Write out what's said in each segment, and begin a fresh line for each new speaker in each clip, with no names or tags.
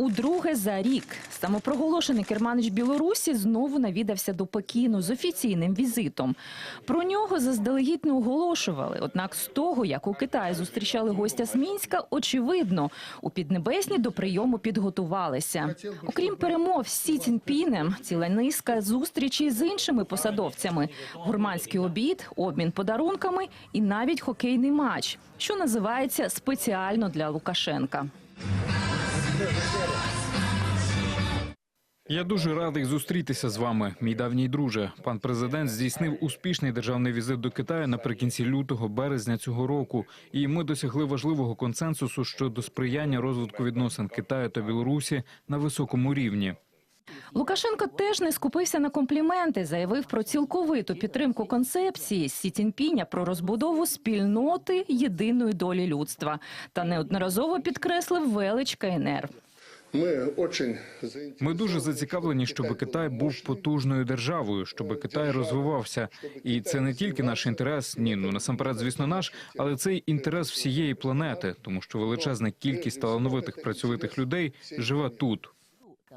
удруге за рік самопроголошений керманич Білорусі знову навідався до Пекіну з офіційним візитом. Про нього заздалегідь не оголошували. Однак з того, як у Китаї зустрічали гостя з Мінська, очевидно, у Піднебесні до прийому підготувалися. Окрім перемов з Сі Цінпінем, ціла низка зустрічей з іншими посадовцями, гурманський обід, обмін подарунками і навіть хокейний матч, що називається спеціально для Лукашенка.
Я дуже радий зустрітися з вами, мій давній друже. Пан президент здійснив успішний державний візит до Китаю наприкінці лютого березня цього року, і ми досягли важливого консенсусу щодо сприяння розвитку відносин Китаю та Білорусі на високому рівні.
Лукашенко теж не скупився на компліменти, заявив про цілковиту підтримку концепції Сі Цінпіня про розбудову спільноти єдиної долі людства та неодноразово підкреслив велич КНР.
Мы
Ми дуже зацікавлені, щоб Китай був потужною державою, щоб Китай розвивався. І це не тільки наш інтерес, ні, ну насамперед, звісно, наш, але це й інтерес всієї планети, тому що величезна кількість талановитих працьовитих людей живе тут.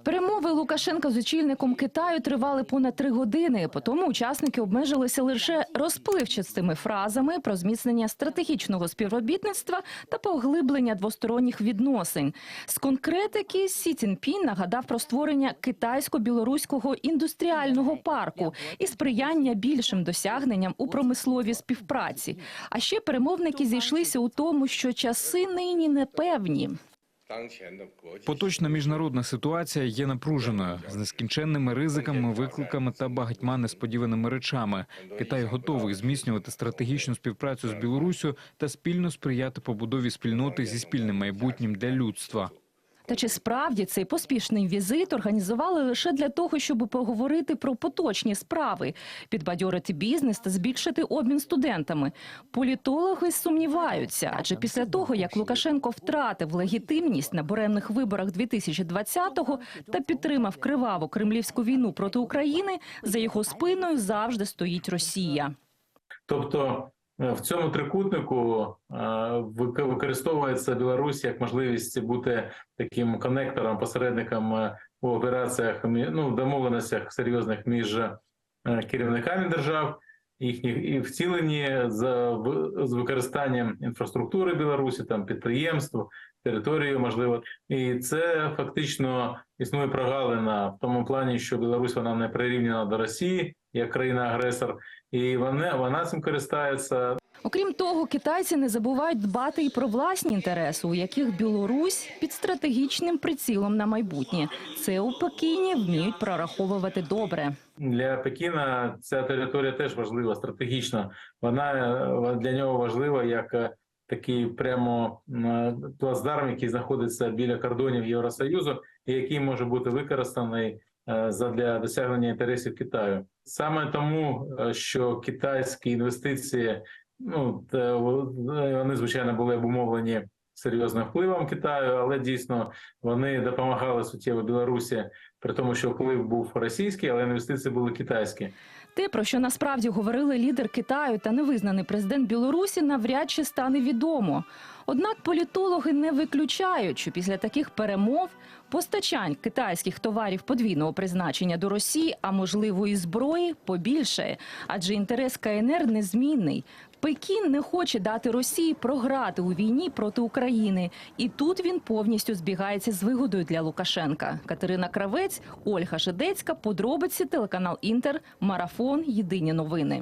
Перемови Лукашенка з очільником Китаю тривали понад три години. Потім учасники обмежилися лише розпливчастими фразами про зміцнення стратегічного співробітництва та поглиблення двосторонніх відносин. З конкретики Сі Цінпін нагадав про створення китайсько-білоруського індустріального парку і сприяння більшим досягненням у промисловій співпраці. А ще перемовники зійшлися у тому, що часи нині непевні.
Поточна міжнародна ситуація є напруженою з нескінченними ризиками, викликами та багатьма несподіваними речами. Китай готовий зміцнювати стратегічну співпрацю з Білоруссю та спільно сприяти побудові спільноти зі спільним майбутнім для людства.
Та чи справді цей поспішний візит організували лише для того, щоб поговорити про поточні справи, підбадьорити бізнес та збільшити обмін студентами? Політологи сумніваються, адже після того, як Лукашенко втратив легітимність на буремних виборах 2020-го та підтримав криваву кремлівську війну проти України, за його спиною завжди стоїть Росія.
Тобто в цьому трикутнику е, використовується Білорусь як можливість бути таким конектором, посередником е, у операціях, ну, домовленостях серйозних між е, керівниками держав, їхні і втілені з, в- з використанням інфраструктури Білорусі, там підприємств, території, можливо, і це фактично існує прогалина в тому плані, що Білорусь вона не прирівняна до Росії як країна-агресор, і вона, вона цим користається.
Окрім того, китайці не забувають дбати і про власні інтереси, у яких Білорусь під стратегічним прицілом на майбутнє. Це у Пекіні вміють прораховувати добре.
Для Пекіна ця територія теж важлива стратегічно. Вона е, для нього важлива як е, такий прямо м, плацдарм, який знаходиться біля кордонів Євросоюзу, і який може бути використаний е, задля досягнення інтересів Китаю. Саме тому, е, що китайські інвестиції, ну вони звичайно були обумовлені серйозним впливом Китаю, але дійсно вони допомагали суттєво Білорусі, при тому, що вплив був російський, але інвестиції були китайські.
Те, про що насправді говорили лідер Китаю та невизнаний президент Білорусі, навряд чи стане відомо. Однак політологи не виключають, що після таких перемов постачань китайських товарів подвійного призначення до Росії, а можливо і зброї, побільшає, адже інтерес КНР незмінний. Пекін не хоче дати Росії програти у війні проти України, і тут він повністю збігається з вигодою для Лукашенка. Катерина Кравець, Ольга Жедецька, подробиці телеканал Інтер, марафон. Єдині новини.